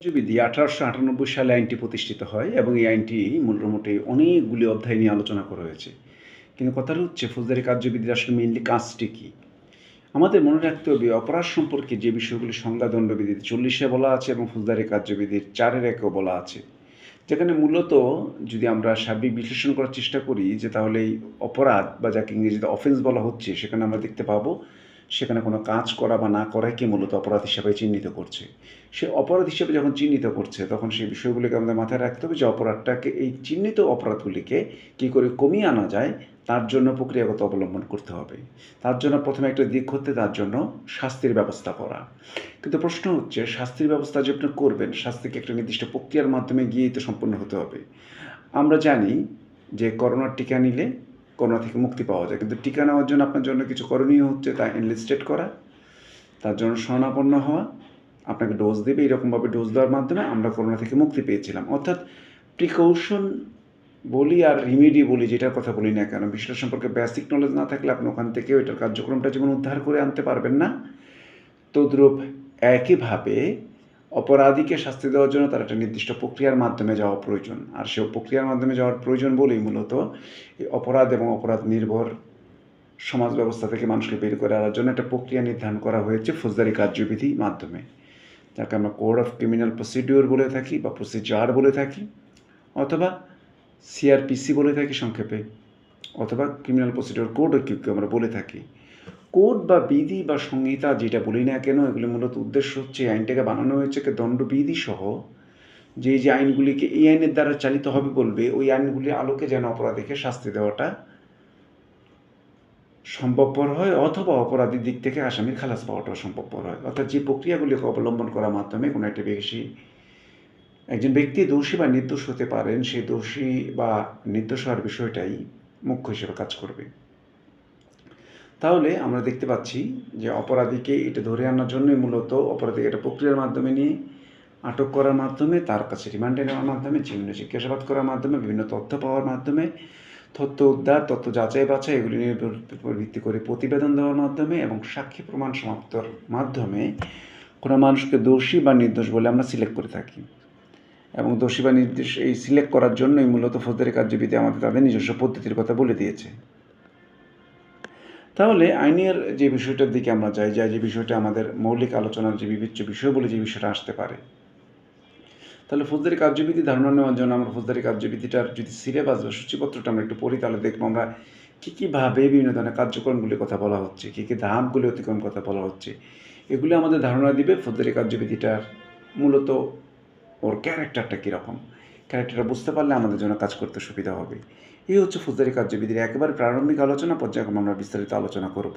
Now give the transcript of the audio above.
কার্যবিধি আঠারোশো আটানব্বই সালে আইনটি প্রতিষ্ঠিত হয় এবং এই আইনটি মোটামুটি অনেকগুলি অধ্যায় নিয়ে আলোচনা করা হয়েছে। কিন্তু কথাটা হচ্ছে, ফৌজদারি কার্যবিধির আসলে মেইনলি কাজটি কী? আমাদের মনে রাখতে হবে, অপরাধ সম্পর্কে যে বিষয়গুলি সংজ্ঞা দণ্ডবিধির চল্লিশে বলা আছে এবং ফৌজদারি কার্যবিধির চারের একেও বলা আছে, যেখানে মূলত যদি আমরা সার্বিক বিশ্লেষণ করার চেষ্টা করি যে তাহলে এই অপরাধ বা যাকে ইংরেজিতে অফেন্স বলা হচ্ছে, সেখানে আমরা দেখতে পাবো সেখানে কোনো কাজ করা বা না করাকে মূলত অপরাধ হিসাবে চিহ্নিত করছে? সে অপরাধ হিসেবে যখন চিহ্নিত করছে, তখন সেই বিষয়গুলিকে আমাদের মাথায় রাখতে হবে যে অপরাধটাকে, এই চিহ্নিত অপরাধগুলিকে কী করে কমিয়ে আনা যায়, তার জন্য প্রক্রিয়াগত অবলম্বন করতে হবে। তার জন্য প্রথমে একটা দিক হতে তার জন্য শাস্তির ব্যবস্থা করা। কিন্তু প্রশ্ন হচ্ছে, শাস্তির ব্যবস্থা যে আপনি করবেন, শাস্তিকে একটা নির্দিষ্ট প্রক্রিয়ার মাধ্যমে গিয়েই তো সম্পন্ন হতে হবে। আমরা জানি যে করোনার টিকা নিলে করোনা থেকে মুক্তি পাওয়া যায়। কিন্তু টিকা নেওয়ার জন্য আপনার জন্য কিছু করণীয় হচ্ছে তা এনলিস্টেড করা, তার জন্য শরণাপন্ন হওয়া, আপনাকে ডোজ দেবে, এরকমভাবে ডোজ দেওয়ার মাধ্যমে আমরা করোনা থেকে মুক্তি পেয়েছিলাম। অর্থাৎ প্রিকৌশন বলি আর রিমেডি বলি, যেটার কথা বলি না কেন বিষয়টা সম্পর্কে বেসিক নলেজ না থাকলে আপনি ওখান থেকে ওইটার কার্যক্রমটা যেমন উদ্ধার করে আনতে পারবেন না। তদ্রূপ একইভাবে অপরাধীকে শাস্তি দেওয়ার জন্য তার একটা নির্দিষ্ট প্রক্রিয়ার মাধ্যমে যাওয়া প্রয়োজন। আর সে প্রক্রিয়ার মাধ্যমে যাওয়ার প্রয়োজন বলেই মূলত এই অপরাধ এবং অপরাধ নির্ভর সমাজ ব্যবস্থা থেকে মানুষকে বের করে আনার জন্য একটা প্রক্রিয়া নির্ধারণ করা হয়েছে ফৌজদারি কার্যবিধি মাধ্যমে। যাকে আমরা কোড অফ ক্রিমিনাল প্রসিডিওর বলে থাকি বা প্রসিজার বলে থাকি, অথবা সিআরপিসি বলে থাকি সংক্ষেপে, অথবা ক্রিমিনাল প্রসিডিওর কোডও কেউ কেউ আমরা বলে থাকি। কোড বা বিধি বা সংহিতা যেটা বলি না কেন এগুলি মূলত উদ্দেশ্য হচ্ছে আইনটাকে বানানো হয়েছে দণ্ডবিধি সহ। যে যে আইনগুলিকে এই আইনের দ্বারা চালিত হবে বলবে, ওই আইনগুলি আলোকে যেন অপরাধীকে শাস্তি দেওয়াটা সম্ভবপর হয় অথবা অপরাধীর দিক থেকে আসামির খালাস পাওয়াটাও সম্ভবপর হয়। অর্থাৎ যে প্রক্রিয়াগুলিকে অবলম্বন করার মাধ্যমে কোনো একটা বেশি একজন ব্যক্তি দোষী বা নির্দোষ হতে পারেন সেই দোষী বা নির্দোষ হওয়ার বিষয়টাই মুখ্য হিসেবে কাজ করবে। তাহলে আমরা দেখতে পাচ্ছি যে অপরাধীকে এটা ধরে আনার জন্যই মূলত অপরাধীকে একটা প্রক্রিয়ার মাধ্যমে নিয়ে, আটক করার মাধ্যমে, তার কাছে রিমান্ডে নেওয়ার মাধ্যমে বিভিন্ন জিজ্ঞাসাবাদ করার মাধ্যমে, বিভিন্ন তথ্য পাওয়ার মাধ্যমে, তথ্য উদ্ধার, তথ্য যাচাই বাছাই, এগুলি নিয়ে ভিত্তি করে প্রতিবেদন দেওয়ার মাধ্যমে এবং সাক্ষী প্রমাণ সমাপ্তর মাধ্যমে কোনো মানুষকে দোষী বা নির্দোষ বলে আমরা সিলেক্ট করে থাকি। এবং দোষী বা নির্দেশ এই সিলেক্ট করার জন্যই মূলত ফৌজদারি কার্যবিধি আমাদের তাদের নিজস্ব পদ্ধতির কথা বলে দিয়েছে। তাহলে আইনের যে বিষয়টার দিকে আমরা যাই যাই যে বিষয়টা আমাদের মৌলিক আলোচনার যে বিবেচ্য বিষয় বলে যে বিষয়টা আসতে পারে। তাহলে ফৌজদারি কার্যবিধি ধারণা নেওয়ার জন্য আমরা ফৌজদারি কার্যবিধিটার যদি সিলেবাস বা সূচিপত্রটা আমরা একটু পড়ি, তাহলে দেখব আমরা কী কীভাবে বিভিন্ন ধরনের কার্যক্রমগুলির কথা বলা হচ্ছে, কী কী ধাপগুলি অতিক্রম কথা বলা হচ্ছে। এগুলি আমাদের ধারণা দিবে ফৌজদারি কার্যবিধিটার মূলত ওর ক্যারেক্টারটা কীরকম। ক্যারেক্টারটা বুঝতে পারলে আমাদের জন্য কাজ করতে সুবিধা হবে। এই হচ্ছে ফৌজদারি কার্যবিধির একেবারে প্রারম্ভিক আলোচনা, পর্যায়ক্রমে আমরা বিস্তারিত আলোচনা করব।